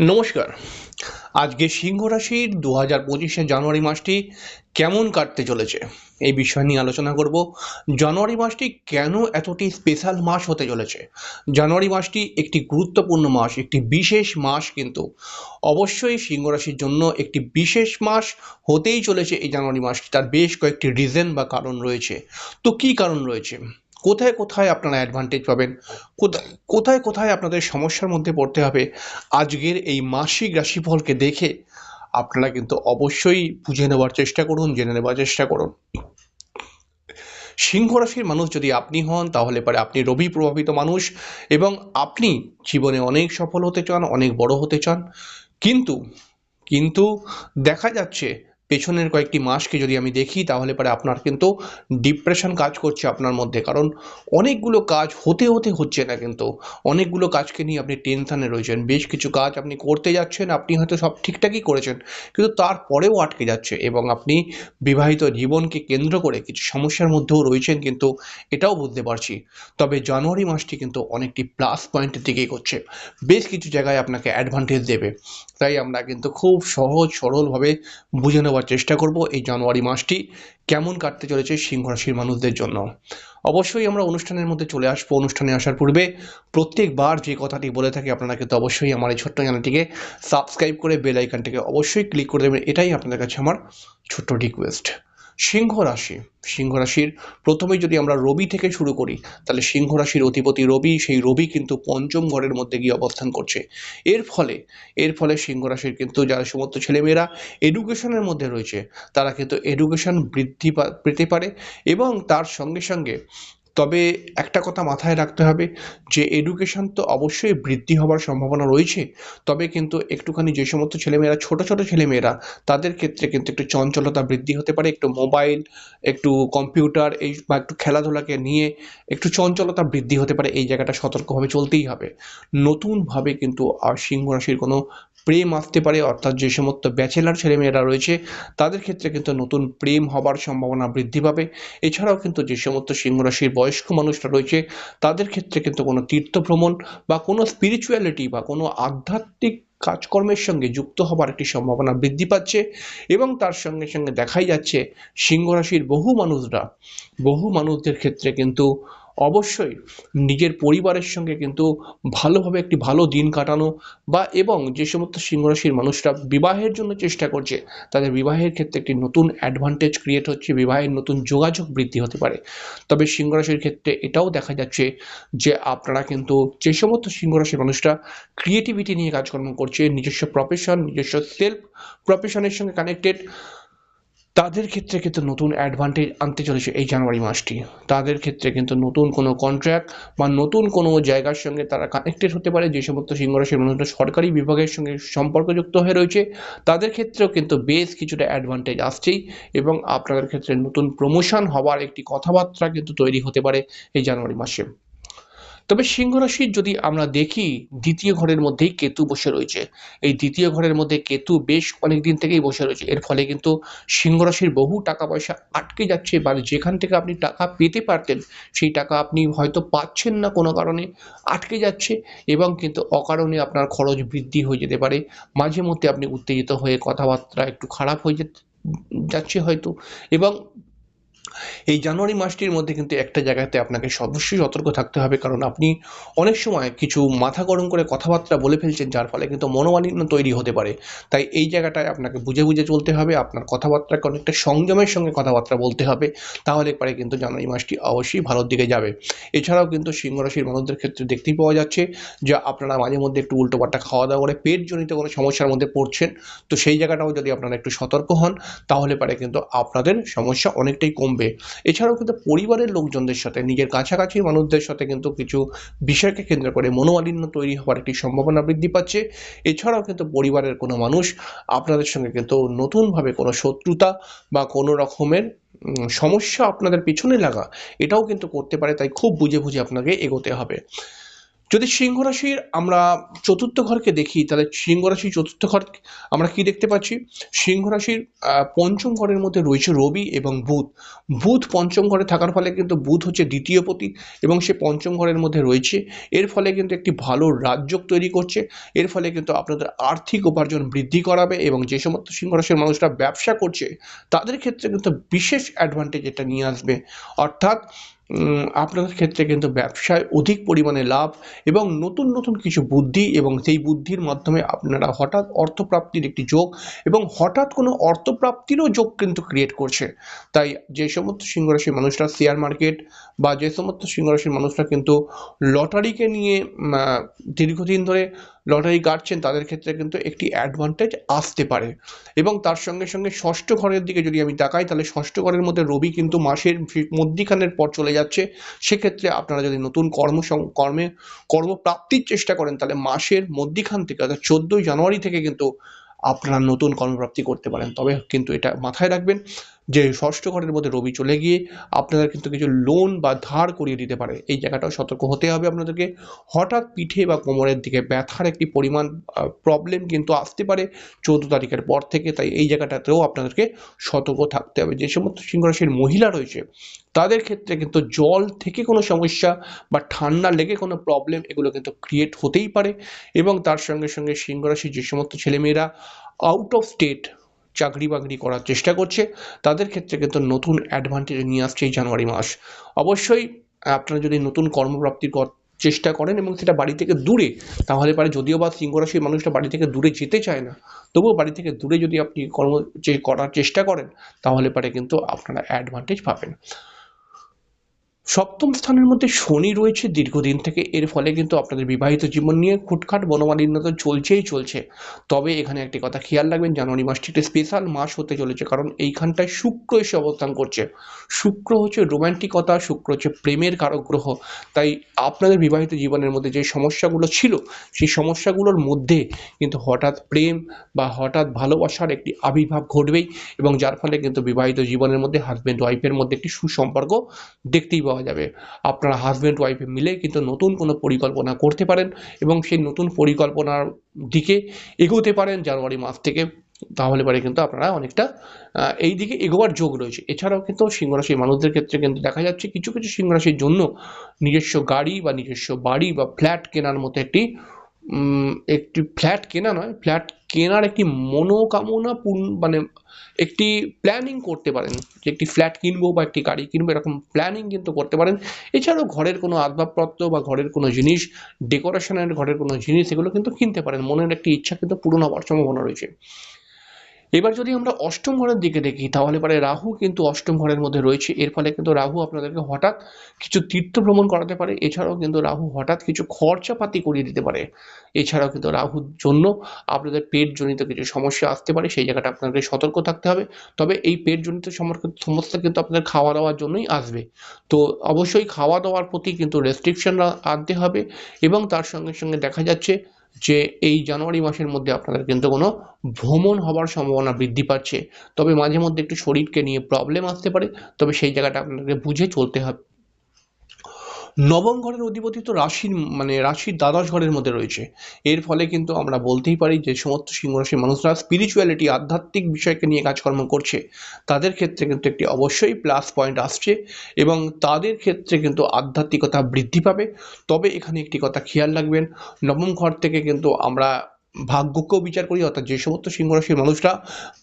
নমস্কার। আজকে সিংহ রাশির দু হাজার পঁচিশে জানুয়ারি মাসটি কেমন কাটতে চলেছে এই বিষয় নিয়ে আলোচনা করব। জানুয়ারি মাসটি কেন এতটি স্পেশাল মাস হতে চলেছে? জানুয়ারি মাসটি একটি গুরুত্বপূর্ণ মাস, একটি বিশেষ মাস কিন্তু। অবশ্যই সিংহ রাশির জন্য একটি বিশেষ মাস হতেই চলেছে এই জানুয়ারি মাসটি। তার বেশ কয়েকটি রিজন বা কারণ রয়েছে। তো কী কারণ রয়েছে? কোথায় কোথায় আপনারা অ্যাডভান্টেজ পাবেন? কোথায় কোথায় আপনাদের সমস্যার মধ্যে পড়তে হবে? আজকের এই মাসিক রাশিফলকে দেখে আপনারা কিন্তু অবশ্যই বুঝে নেওয়ার চেষ্টা করুন, জেনে নেওয়ার চেষ্টা করুন। সিংহ রাশির মানুষ যদি আপনি হন, তাহলে পরে আপনি রবি প্রভাবিত মানুষ এবং আপনি জীবনে অনেক সফল হতে চান, অনেক বড় হতে চান। কিন্তু কিন্তু দেখা যাচ্ছে পেছনের কয়েকটি মাসকে যদি আমি দেখি, তাহলে পরে আপনার কিন্তু ডিপ্রেশন কাজ করছে আপনার মধ্যে। কারণ অনেকগুলো কাজ হতে হতে হচ্ছে না কিন্তু। অনেকগুলো কাজকে নিয়ে আপনি টেনশানে রয়েছেন। বেশ কিছু কাজ আপনি করতে যাচ্ছেন, আপনি হয়তো সব ঠিকঠাকই করেছেন, কিন্তু তারপরেও আটকে যাচ্ছে এবং আপনি বিবাহিত জীবনকে কেন্দ্র করে কিছু সমস্যার মধ্যেও রয়েছেন কিন্তু এটাও বুঝতে পারছি। তবে জানুয়ারি মাসটি কিন্তু অনেকটি প্লাস পয়েন্টের দিকেই করছে। বেশ কিছু জায়গায় আপনাকে অ্যাডভান্টেজ দেবে। তাই আমরা কিন্তু খুব সহজ, সরলভাবে বুঝে নেওয়ার চেষ্টা করব এই জানুয়ারি মাসটি কেমন কাটতে চলেছে সিংহ রাশির মানুষদের জন্য। অবশ্যই আমরা অনুষ্ঠানের মধ্যে চলে আসব। অনুষ্ঠানে আসার পূর্বে প্রত্যেকবার যে কথাটি বলে থাকি আপনারা কিন্তু অবশ্যই আমার এই ছোট্ট চ্যানেলটিকে সাবস্ক্রাইব করে বেল আইকনটিকে অবশ্যই ক্লিক করে দেবেন। এটাই আপনাদের কাছে আমার ছোট্ট রিকোয়েস্ট সিংহ রাশি। সিংহ রাশির প্রথমেই যদি আমরা রবি থেকে শুরু করি, তাহলে সিংহ রাশির অধিপতি রবি, সেই রবি কিন্তু পঞ্চম ঘরের মধ্যে গিয়ে অবস্থান করছে। এর ফলে এর ফলে সিংহ রাশির কিন্তু যারা সমস্ত ছেলেমেয়েরা এডুকেশনের মধ্যে রয়েছে, তারা কিন্তু এডুকেশন বৃদ্ধি পেতে পারে এবং তার সঙ্গে সঙ্গে তবে একটা কথা মাথায় রাখতে হবে যে এডুকেশন তো অবশ্যই বৃদ্ধি হওয়ার সম্ভাবনা রয়েছে, তবে কিন্তু একটুখানি যে সমস্ত ছেলেমেয়েরা, ছোট ছোট ছেলেমেয়েরা, তাদের ক্ষেত্রে কিন্তু একটু চঞ্চলতা বৃদ্ধি হতে পারে, একটু মোবাইল একটু কম্পিউটার এই বা একটু খেলাধুলাকে নিয়ে একটু চঞ্চলতা বৃদ্ধি হতে পারে, এই জায়গাটা সতর্কভাবে চলতেই হবে। নতুনভাবে কিন্তু আর সিংহ রাশির কোনো প্রেম আসতে পারে, অর্থাৎ যে সমস্ত ব্যাচেলার ছেলেমেয়েরা রয়েছে, তাদের ক্ষেত্রে কিন্তু নতুন প্রেম হবার সম্ভাবনা বৃদ্ধি পাবে। এছাড়াও কিন্তু যে সমস্ত সিংহ রাশির বয়স্ক মানুষরা রয়েছে, তাদের ক্ষেত্রে কিন্তু কোনো তীর্থ ভ্রমণ বা কোনো স্পিরিচুয়ালিটি বা কোনো আধ্যাত্মিক কাজকর্মের সঙ্গে যুক্ত হবার একটি সম্ভাবনা বৃদ্ধি পাচ্ছে এবং তার সঙ্গে সঙ্গে দেখাই যাচ্ছে সিংহ রাশির বহু মানুষরা, বহু মানুষদের ক্ষেত্রে কিন্তু অবশ্যই নিজের পরিবারের সঙ্গে কিন্তু ভালোভাবে একটি ভালো দিন কাটানো বা এবং যে সমস্ত সিংহরাশির মানুষরা বিবাহের জন্য চেষ্টা করছে, তাদের বিবাহের ক্ষেত্রে একটি নতুন অ্যাডভান্টেজ ক্রিয়েট হচ্ছে, বিবাহের নতুন যোগাযোগ বৃদ্ধি হতে পারে। তবে সিংহরাশির ক্ষেত্রে এটাও দেখা যাচ্ছে যে আপনারা কিন্তু যে সমস্ত সিংহরাশির মানুষরা ক্রিয়েটিভিটি নিয়ে কাজকর্ম করছে, নিজস্ব প্রফেশন নিজস্ব সেলফ প্রফেশনের সঙ্গে কানেক্টেড তাদের ক্ষেত্রে কিন্তু নতুন অ্যাডভান্টেজ আনতে চলেছে এই জানুয়ারি মাসটি। তাদের ক্ষেত্রে কিন্তু নতুন কোনো কন্ট্রাক্ট বা নতুন কোনো জায়গার সঙ্গে তারা কানেক্টেড হতে পারে, যে সমস্ত সিংহরাশির মানুষরা সরকারি বিভাগের সঙ্গে সম্পর্কযুক্ত হয়ে রয়েছে, তাদের ক্ষেত্রেও কিন্তু বেশ কিছুটা অ্যাডভান্টেজ আসছেই এবং আপনাদের ক্ষেত্রে নতুন প্রমোশন হওয়ার একটি কথাবার্তা কিন্তু তৈরি হতে পারে এই জানুয়ারি মাসে। তবে সিংহ রাশির যদি আমরা দেখি, দ্বিতীয় ঘরের মধ্যেই কেতু বসে রয়েছে। এই দ্বিতীয় ঘরের মধ্যে কেতু বেশ অনেক দিন থেকেই বসে রয়েছে। এর ফলে কিন্তু সিংহ রাশির বহু টাকা পয়সা আটকে যাচ্ছে বা যেখান থেকে আপনি টাকা পেতে পারতেন, সেই টাকা আপনি হয়তো পাচ্ছেন না কোনো কারণে, আটকে যাচ্ছে এবং কিন্তু অকারণে আপনার খরচ বৃদ্ধি হয়ে যেতে পারে। মাঝে মধ্যে আপনি উত্তেজিত হয়ে কথাবার্তা একটু খারাপ হয়ে যাচ্ছে হয়তো এবং এই জানুয়ারি মাসটির মধ্যে কিন্তু একটা জায়গাতে আপনাকে অবশ্যই সতর্ক থাকতে হবে। কারণ আপনি অনেক সময় কিছু মাথা গরম করে কথাবার্তা বলে ফেলছেন, যার ফলে কিন্তু মনোমালিন্য তৈরি হতে পারে। তাই এই জায়গাটায় আপনাকে বুঝে বুঝে চলতে হবে, আপনার কথাবার্তাকে অনেকটা সংযমের সঙ্গে কথাবার্তা বলতে হবে, তাহলে পরে কিন্তু জানুয়ারি মাসটি অবশ্যই ভালোর দিকে যাবে। এছাড়াও কিন্তু সিংহ রাশির মানুষদের ক্ষেত্রে দেখতেই পাওয়া যাচ্ছে যে, আপনারা মাঝে মধ্যে একটু উল্টোপাল্টা খাওয়া দাওয়া করে, পেটজনিত কোনো সমস্যার মধ্যে পড়ছেন, তো সেই জায়গাটাও যদি আপনারা একটু সতর্ক হন, তাহলে পারে কিন্তু আপনাদের সমস্যা অনেকটাই কমবে। এছাড়াও কিন্তু পরিবারের লোকজনদের সাথে, নিজের কাছাকাছি মানুষদের সাথে কিন্তু কিছু বিষয়কে কেন্দ্র করে মনোমালিন্য তৈরি হওয়ার একটি সম্ভাবনা বৃদ্ধি পাচ্ছে। এছাড়াও কিন্তু পরিবারের কোনো মানুষ আপনাদের সঙ্গে কিন্তু নতুনভাবে কোনো শত্রুতা বা কোনো রকমের সমস্যা আপনাদের পিছনে লাগা, এটাও কিন্তু করতে পারে, তাই খুব বুঝে বুঝে আপনাকে এগোতে হবে। যদি সিংহ রাশির আমরা চতুর্থ ঘরকে দেখি, তাহলে সিংহ রাশির চতুর্থ ঘর আমরা কি দেখতে পাচ্ছি? সিংহ রাশির পঞ্চম ঘরের মধ্যে রয়েছে রবি এবং বুধ। বুধ পঞ্চম ঘরে থাকার ফলে কিন্তু বুধ হচ্ছে দ্বিতীয় পতি এবং সে পঞ্চম ঘরের মধ্যে রয়েছে। এর ফলে কিন্তু একটি ভালো রাজযোগ তৈরি করছে। এর ফলে কিন্তু আপনাদের আর্থিক উপার্জন বৃদ্ধি করাবে এবং যে সমস্ত সিংহ রাশির মানুষরা ব্যবসা করছে, তাদের ক্ষেত্রে কিন্তু বিশেষ অ্যাডভান্টেজ এটা নিয়ে আসবে। অর্থাৎ উম, আপনাদের ক্ষেত্রে কিন্তু ব্যবসায় অধিক পরিমাণে লাভ এবং নতুন নতুন কিছু বুদ্ধি এবং সেই বুদ্ধির মাধ্যমে আপনারা হঠাৎ অর্থপ্রাপ্তির একটি যোগ এবং হঠাৎ কোনো অর্থপ্রাপ্তিরও যোগ কিন্তু ক্রিয়েট করছে। তাই যে সমস্ত সিংহরাশির মানুষরা শেয়ার মার্কেট বা যে সমস্ত সিংহরাশির মানুষরা কিন্তু লটারিকে নিয়ে দীর্ঘদিন ধরে লটারি কাটছেন, তাদের ক্ষেত্রে কিন্তু একটি অ্যাডভান্টেজ আসতে পারে। এবং তার সঙ্গে সঙ্গে ষষ্ঠ ঘরের দিকে যদি আমি তাকাই, তাহলে ষষ্ঠ ঘরের মধ্যে রবি কিন্তু মাসের মধ্যিখানের পর চলে যাচ্ছে। সেক্ষেত্রে আপনারা যদি নতুন কর্ম কর্মে, কর্মপ্রাপ্তির চেষ্টা করেন, তাহলে মাসের মধ্যিখান থেকে অর্থাৎ চোদ্দোই জানুয়ারি থেকে কিন্তু আপনারা নতুন কর্মপ্রাপ্তি করতে পারেন। তবে কিন্তু এটা মাথায় রাখবেন। যে ষষ্ঠ ঘরের মধ্যে রবি চলে গিয়ে আপনাদের কিন্তু কিছু লোন বা ধার করিয়ে দিতে পারে। এই জায়গাটাও সতর্ক হতে হবে আপনাদেরকে। হঠাৎ পিঠে বা কোমরের দিকে ব্যথার একটি পরিমাণ প্রবলেম কিন্তু আসতে পারে চৌদ্দ তারিখের পর থেকে। তাই এই জায়গাটাতেও আপনাদেরকে সতর্ক থাকতে হবে। যে সমস্ত সিংহরাশির মহিলা রয়েছে, তাদের ক্ষেত্রে কিন্তু জল থেকে কোনো সমস্যা বা ঠান্ডা লেগে কোনো প্রবলেম এগুলো কিন্তু ক্রিয়েট হতেই পারে। এবং তার সঙ্গে সঙ্গে সিংহরাশির যে সমস্ত ছেলেমেয়েরা আউট অফ স্টেট চাকরি বাকরি করার চেষ্টা করছে। তাদের ক্ষেত্রে কিন্তু নতুন অ্যাডভান্টেজ নিয়ে আসছে এই জানুয়ারি মাস। অবশ্যই আপনারা যদি নতুন কর্মপ্রাপ্তির কর- চেষ্টা করেন এবং সেটা বাড়ি থেকে দূরে, তাহলে পারে যদিও বা সিংহরাশির মানুষটা বাড়ি থেকে দূরে যেতে চায় না, তবুও বাড়ি থেকে দূরে যদি আপনি কর্ম করার চেষ্টা করেন, তাহলে পারে কিন্তু আপনারা অ্যাডভান্টেজ পাবেন। সপ্তম স্থানের মধ্যে শনি রয়েছে দীর্ঘদিন থেকে। এর ফলে কিন্তু আপনাদের বিবাহিত জীবন নিয়ে খুটখাট বনমালিন্যতা চলছেই চলছে। তবে এখানে একটি কথা খেয়াল রাখবেন, জানুয়ারি মাসটি একটি স্পেশাল মাস হতে চলেছে কারণ এইখানটায় শুক্র এসে অবস্থান করছে। শুক্র হচ্ছে রোম্যান্টিকতা শুক্র হচ্ছে প্রেমের কারক গ্রহ তাই আপনাদের বিবাহিত জীবনের মধ্যে যে সমস্যাগুলো ছিল, সেই সমস্যাগুলোর মধ্যে কিন্তু হঠাৎ প্রেম বা হঠাৎ ভালোবাসার একটি আবির্ভাব ঘটবেই এবং যার ফলে কিন্তু বিবাহিত জীবনের মধ্যে হাজব্যান্ড ওয়াইফের মধ্যে একটি সুসম্পর্ক দেখতেই পাওয়া যাবে। আপনারা হাজব্যান্ড ওয়াইফ মিলে কিন্তু নতুন কোনো পরিকল্পনা করতে পারেন এবং সেই নতুন পরিকল্পনার দিকে এগোতে পারেন জানুয়ারি মাস থেকে। তাহলে পরে কিন্তু আপনারা অনেকটা এই দিকে এগোবার যোগ রয়েছে। এছাড়াও কিন্তু সিংহরাশির মানুষদের ক্ষেত্রে কিন্তু দেখা যাচ্ছে কিছু কিছু সিংহরাশির জন্য নিজস্ব গাড়ি বা নিজস্ব বাড়ি বা ফ্ল্যাট কেনার মতো একটি একটি ফ্ল্যাট কেনা নয় ফ্ল্যাট কেনার একটি মনোকামনা পূর্ণ মানে একটি প্ল্যানিং করতে পারেন। যে একটি ফ্ল্যাট কিনবো বা একটি গাড়ি কিনবো, এরকম প্ল্যানিং কিন্তু করতে পারেন। এছাড়াও ঘরের কোনো আসবাবপত্র বা ঘরের কোনো জিনিস ডেকোরেশনের ঘরের কোনো জিনিস, এগুলো কিন্তু কিনতে পারেন। মনের একটি ইচ্ছা কিন্তু পূরণ হওয়ার সম্ভাবনা রয়েছে। এবার যদি আমরা অষ্টম ঘরের দিকে দেখি, তাহলে পরে রাহু কিন্তু অষ্টম ঘরের মধ্যে রয়েছে। এর ফলে কিন্তু রাহু আপনাদেরকে হঠাৎ কিছু তীর্থ ভ্রমণ করাতে পারে। এছাড়াও কিন্তু রাহু হঠাৎ কিছু খরচাপাতি করিয়ে দিতে পারে। এছাড়াও কিন্তু রাহুর জন্য আপনাদের পেটজনিত কিছু সমস্যা আসতে পারে, সেই জায়গাটা আপনাদের সতর্ক থাকতে হবে। তবে এই পেটজনিত সমস্যা সমস্যা কিন্তু আপনাদের খাওয়া দাওয়ার জন্যই আসবে। তো অবশ্যই খাওয়া দাওয়ার প্রতি কিন্তু রেস্ট্রিকশন আনতে হবে এবং তার সঙ্গে সঙ্গে দেখা যাচ্ছে যে এই জানুয়ারি মাসের মধ্যে আপনাদের কিন্তু কোনো ভ্রমণ হবার সম্ভাবনা বৃদ্ধি পাচ্ছে। তবে মাঝে মধ্যে একটু শরীরকে নিয়ে প্রবলেম আসতে পারে। তবে সেই জায়গাটা আপনাদেরকে বুঝে চলতে হবে নবম ঘরের অধিপতি তো রাশির মানে রাশির দ্বাদশ ঘরের মধ্যে রয়েছে। এর ফলে কিন্তু আমরা বলতেই পারি যে সমস্ত সিংহরাশির মানুষরা স্পিরিচুয়ালিটি আধ্যাত্মিক বিষয়কে নিয়ে কাজকর্ম করছে। তাদের ক্ষেত্রে কিন্তু একটি অবশ্যই প্লাস পয়েন্ট আসছে এবং তাদের ক্ষেত্রে কিন্তু আধ্যাত্মিকতা বৃদ্ধি পাবে। তবে এখানে একটি কথা খেয়াল রাখবেন, নবম ঘর থেকে কিন্তু আমরা ভাগ্যকেও বিচার করি, অর্থাৎ যে সমস্ত সিংহরাশির মানুষরা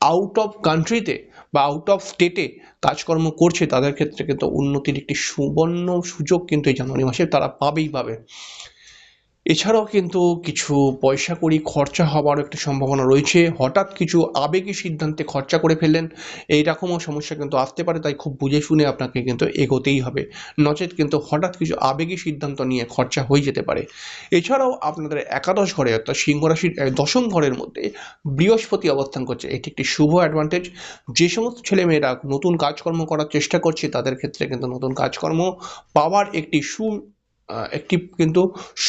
আউট অফ কান্ট্রিতে বা আউট অফ স্টেটে কাজকর্ম করছে, তাদের ক্ষেত্রে কিন্তু উন্নতির একটি সুবর্ণ সুযোগ কিন্তু এই জানুয়ারি মাসে তারা পাবেই পাবে। এছাড়াও কিন্তু কিছু পয়সা কড়ি খরচা হওয়ার একটা সম্ভাবনা রয়েছে। হঠাৎ কিছু আবেগী সিদ্ধান্তে খরচা করে ফেললেন। এই রকমও সমস্যা কিন্তু আসতে পারে তাই খুব বুঝে শুনে আপনাকে কিন্তু এগোতেই হবে। নচেত কিন্তু হঠাৎ কিছু আবেগী সিদ্ধান্ত নিয়ে খরচা হয়ে যেতে পারে। এছাড়াও আপনাদের একাদশ ঘরে অর্থাৎ সিংহ রাশির আহ, দশম ঘরের মধ্যে বৃহস্পতি অবস্থান করছে। এটি একটি শুভ অ্যাডভান্টেজ যে সমস্ত ছেলেমেয়েরা নতুন কাজকর্ম করার চেষ্টা করছে তাদের ক্ষেত্রে কিন্তু নতুন কাজকর্ম পাওয়ার একটি সু একটি কিন্তু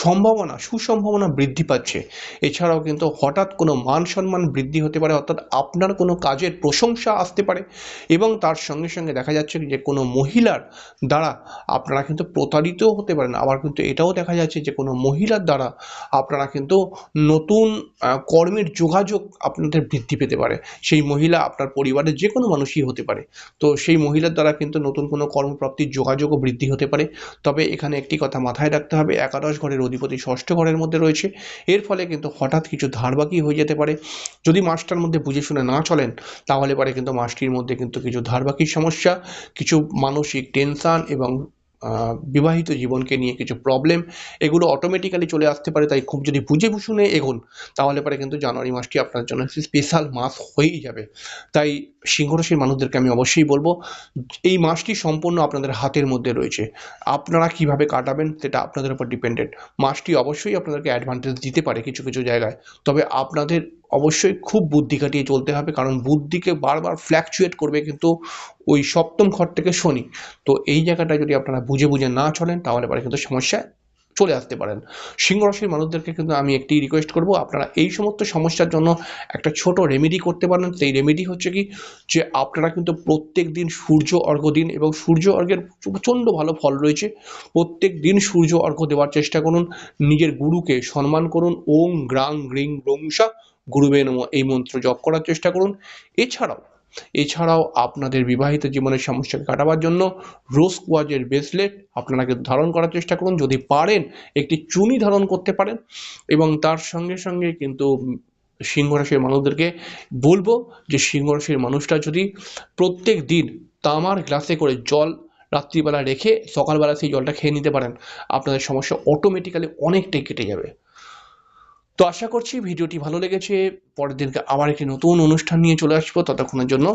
সম্ভাবনা, সুসম্ভাবনা বৃদ্ধি পাচ্ছে। এছাড়াও কিন্তু হঠাৎ কোনো মান সম্মান বৃদ্ধি হতে পারে, অর্থাৎ আপনার কোনো কাজের প্রশংসা আসতে পারে এবং তার সঙ্গে সঙ্গে দেখা যাচ্ছে যে কোনো মহিলার দ্বারা আপনারা কিন্তু প্রতারিত হতে পারেন। আবার কিন্তু এটাও দেখা যাচ্ছে যে কোনো মহিলার দ্বারা আপনারা কিন্তু নতুন কর্মের যোগাযোগ আপনাদের বৃদ্ধি পেতে পারে। সেই মহিলা আপনার পরিবারের যে কোনো মানুষই হতে পারে। তো সেই মহিলার দ্বারা কিন্তু নতুন কোনো কর্মপ্রাপ্তির যোগাযোগও বৃদ্ধি হতে পারে। তবে এখানে একটি কথা মাথায় রাখতে হবে। একাদশ ঘরের অধিপতি ষষ্ঠ ঘরের মধ্যে রয়েছে। এর ফলে কিন্তু হঠাৎ কিছু ধারবাকি হয়ে যেতে পারে। যদি মাসটার মধ্যে বুঝে শুনে না চলেন, তাহলে পরে কিন্তু মাসটির মধ্যে কিন্তু কিছু ধারবাকির সমস্যা, কিছু মানসিক টেনশান এবং বিবাহিত জীবনকে নিয়ে কিছু প্রবলেম এগুলো অটোমেটিক্যালি চলে আসতে পারে। তাই খুব যদি বুঝে শুনে এগোন, তাহলে পরে কিন্তু জানুয়ারি মাসটি আপনার জন্য স্পেশাল মাস হয়েই যাবে। তাই সিংহ রাশির মানুষদেরকে আমি অবশ্যই বলব, এই মাসটি সম্পূর্ণ আপনাদের হাতের মধ্যে রয়েছে। আপনারা কীভাবে কাটাবেন, সেটা আপনাদের উপর ডিপেন্ডেন্ট মাসটি অবশ্যই আপনাদেরকে অ্যাডভান্টেজ দিতে পারে কিছু কিছু জায়গায়। তবে আপনাদের অবশ্যই খুব বুদ্ধি খাটিয়ে চলতে হবে, কারণ বুদ্ধিকে বারবার ফ্ল্যাকচুয়েট করবে কিন্তু ওই সপ্তম ঘর থেকে শনি। তো এই জায়গাটা যদি আপনারা বুঝে বুঝে না চলেন, তাহলে পরে কিন্তু সমস্যায় চলে আসতে পারেন। সিংহ রাশির মানুষদেরকে কিন্তু আমি একটি রিকোয়েস্ট করব, আপনারা এই সমস্ত সমস্যার জন্য একটা ছোট রেমেডি করতে পারেন। সেই রেমেডি হচ্ছে কি, যে আপনারা কিন্তু প্রত্যেক দিন সূর্য অর্ঘ্য দিন এবং সূর্য অর্ঘ্যের প্রচণ্ড ভালো ফল রয়েছে। প্রত্যেক দিন সূর্য অর্ঘ্য দেওয়ার চেষ্টা করুন, নিজের গুরুকে সম্মান করুন। ওম গ্রাং গ্রিং গ্রংসা গুরুবে নম, এই মন্ত্র জপ করার চেষ্টা করুন। এছাড়াও এছাড়াও আপনাদের বিবাহিত জীবনের সমস্যাকে কাটাবার জন্য রোজ কোয়াজের ব্রেসলেট আপনারা কিন্তু ধারণ করার চেষ্টা করুন। যদি পারেন, একটি চুনি ধারণ করতে পারেন এবং তার সঙ্গে সঙ্গে কিন্তু সিংহ রাশির মানুষদেরকে বলব যে, সিংহ রাশির মানুষটা যদি প্রত্যেক দিন তামার গ্লাসে করে জল রাত্রিবেলা রেখে সকালবেলা সেই জলটা খেয়ে নিতে পারেন, আপনাদের সমস্যা অটোমেটিক্যালি অনেকটাই কেটে যাবে। তো আশা করছি ভিডিওটি ভালো লেগেছে। পরের দিনকে আবার একটি নতুন অনুষ্ঠান নিয়ে চলে আসব ততক্ষণের জন্য।